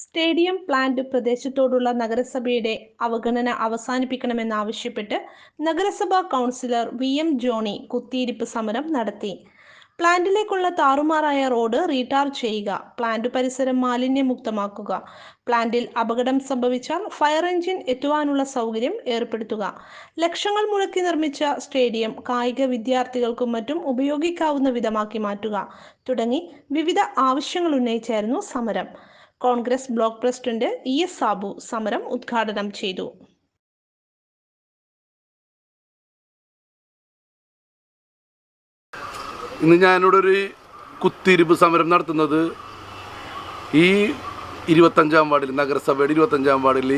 Stadium plant പ്രദേശത്തോടുള്ള നഗരസഭയുടെ അവഗണന അവസാനിപ്പിക്കണമെന്നാവശ്യപ്പെട്ട് നഗരസഭാ കൗൺസിലർ വി എം ജോണി കുത്തിയിരിപ്പ് സമരം നടത്തി. പ്ലാന്റിലേക്കുള്ള താറുമാറായ റോഡ് റീടാർ ചെയ്യുക പ്ലാന്റ് പരിസരം മാലിന്യമുക്തമാക്കുക പ്ലാന്റിൽ അപകടം സംഭവിച്ചാൽ ഫയർ എഞ്ചിൻ എത്തുവാനുള്ള സൗകര്യം ഏർപ്പെടുത്തുക ലക്ഷങ്ങൾ മുടക്കി നിർമ്മിച്ച സ്റ്റേഡിയം കായിക വിദ്യാർത്ഥികൾക്കും മറ്റും ഉപയോഗിക്കാവുന്ന വിധമാക്കി മാറ്റുക തുടങ്ങി വിവിധ ആവശ്യങ്ങൾ ഉന്നയിച്ചായിരുന്നു സമരം. Congress block president E S Sabu സമരം ഉദ്ഘാടനം ചെയ്തു. ഇന്ന് ഞാനിവിടെ ഒരു കുത്തിരിപ്പ് സമരം നടത്തുന്നത് ഈ ഇരുപത്തഞ്ചാം വാർഡിൽ നഗരസഭയുടെ ഇരുപത്തഞ്ചാം വാർഡിൽ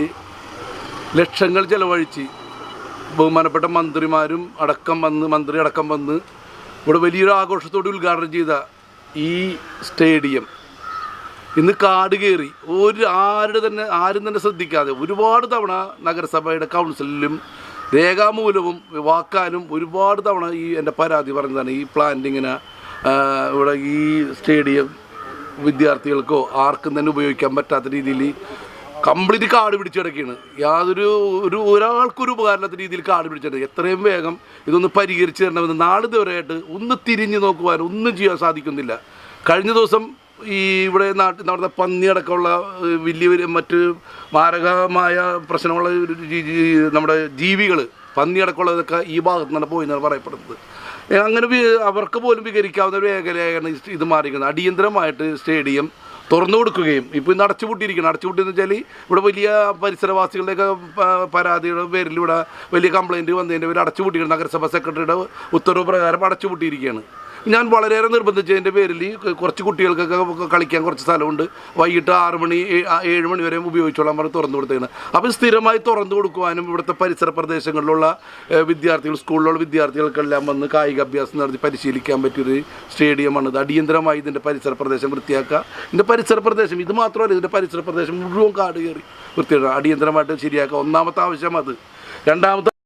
ലക്ഷങ്ങൾ ചെലവഴിച്ച് ബഹുമാനപ്പെട്ട മന്ത്രിമാരും അടക്കം വന്ന് മന്ത്രി അടക്കം വന്ന് ഇവിടെ വലിയൊരു ആഘോഷത്തോടെ ഉദ്ഘാടനം ചെയ്ത ഈ സ്റ്റേഡിയം ഇന്ന് കാട് കയറി ഒരു ആരുടെ തന്നെ ആരും തന്നെ ശ്രദ്ധിക്കാതെ ഒരുപാട് തവണ നഗരസഭയുടെ കൗൺസിലിലും രേഖാമൂലവും വാക്കാലും ഒരുപാട് തവണ ഈ എന്റെ പരാതി പറഞ്ഞതാണ്. ഈ പ്ലാന്റിങ്ങിന് ഇവിടെ ഈ സ്റ്റേഡിയം വിദ്യാർത്ഥികൾക്കോ ആർക്കും തന്നെ ഉപയോഗിക്കാൻ പറ്റാത്ത രീതിയിൽ കംപ്ലീറ്റ് കാട് പിടിച്ചു കിടക്കുകയാണ്. യാതൊരു ഒരു ഒരാൾക്കൊരു ഉപകാരമില്ലാത്ത രീതിയിൽ കാട് പിടിച്ചിട്ടുണ്ട് എത്രയും വേഗം ഇതൊന്ന് പരിഹരിച്ച് തരണമെന്ന് നാളിതുവരെയായിട്ട് ഒന്ന് തിരിഞ്ഞ് നോക്കുവാൻ ഒന്നും ചെയ്യാൻ സാധിക്കുന്നില്ല. കഴിഞ്ഞ ദിവസം ഈ ഇവിടെ നാട്ടിൽ നടന്ന പന്നിയടക്കമുള്ള വലിയ മറ്റ് മാരകമായ പ്രശ്നമുള്ള നമ്മുടെ ജീവികൾ പന്നിയടക്കമുള്ളതൊക്കെ ഈ ഭാഗത്ത് നിന്നാണ് പോയി എന്നാണ് പറയപ്പെടുന്നത്. അങ്ങനെ അവർക്ക് പോലും വികരിക്കാവുന്ന ഒരു മേഖലയാണ് ഇത് മാറിയിരിക്കുന്നത്. അടിയന്തരമായിട്ട് സ്റ്റേഡിയം തുറന്നു കൊടുക്കുകയും ഇപ്പോൾ ഇന്ന് അടച്ചുപൂട്ടിയിരിക്കണം അടച്ചുപൂട്ടിയെന്ന് വെച്ചാൽ ഇവിടെ വലിയ പരിസരവാസികളുടെയൊക്കെ പരാതിയുടെ പേരിൽ ഇവിടെ വലിയ കംപ്ലയിന്റ് വന്നതിന്റെ പേരിൽ അടച്ചുപൂട്ടിയിരിക്കണം നഗരസഭാ സെക്രട്ടറിയുടെ ഉത്തരവ് പ്രകാരം അടച്ചുപൂട്ടിയിരിക്കുകയാണ്. ഞാൻ വളരെയേറെ നിർബന്ധിച്ചതിന്റെ പേരിൽ കുറച്ച് കുട്ടികൾക്കൊക്കെ കളിക്കാൻ കുറച്ച് സ്ഥലമുണ്ട്. വൈകിട്ട് ആറ് മണി ഏഴ് മണി വരെ ഉപയോഗിച്ചോളാൻ പറഞ്ഞ് തുറന്നു കൊടുത്തേക്കാണ് അപ്പോൾ സ്ഥിരമായി തുറന്നു കൊടുക്കുവാനും ഇവിടുത്തെ പരിസര പ്രദേശങ്ങളിലുള്ള വിദ്യാർത്ഥികൾ സ്കൂളിലുള്ള വിദ്യാർത്ഥികൾക്കെല്ലാം വന്ന് കായിക അഭ്യാസം നടത്തി പരിശീലിക്കാൻ പറ്റിയൊരു സ്റ്റേഡിയമാണ്. ഇത് അടിയന്തരമായി ഇതിന്റെ പരിസര പ്രദേശം വൃത്തിയാക്കുക. ഇതിന്റെ പരിസര പ്രദേശം ഇത് മാത്രമല്ല ഇതിന്റെ പരിസര പ്രദേശം മുഴുവൻ കാട് കയറി വൃത്തിയാക്കുക. അടിയന്തരമായിട്ട് ശരിയാക്കുക. ഒന്നാമത്തെ ആവശ്യം അത്. രണ്ടാമത്തെ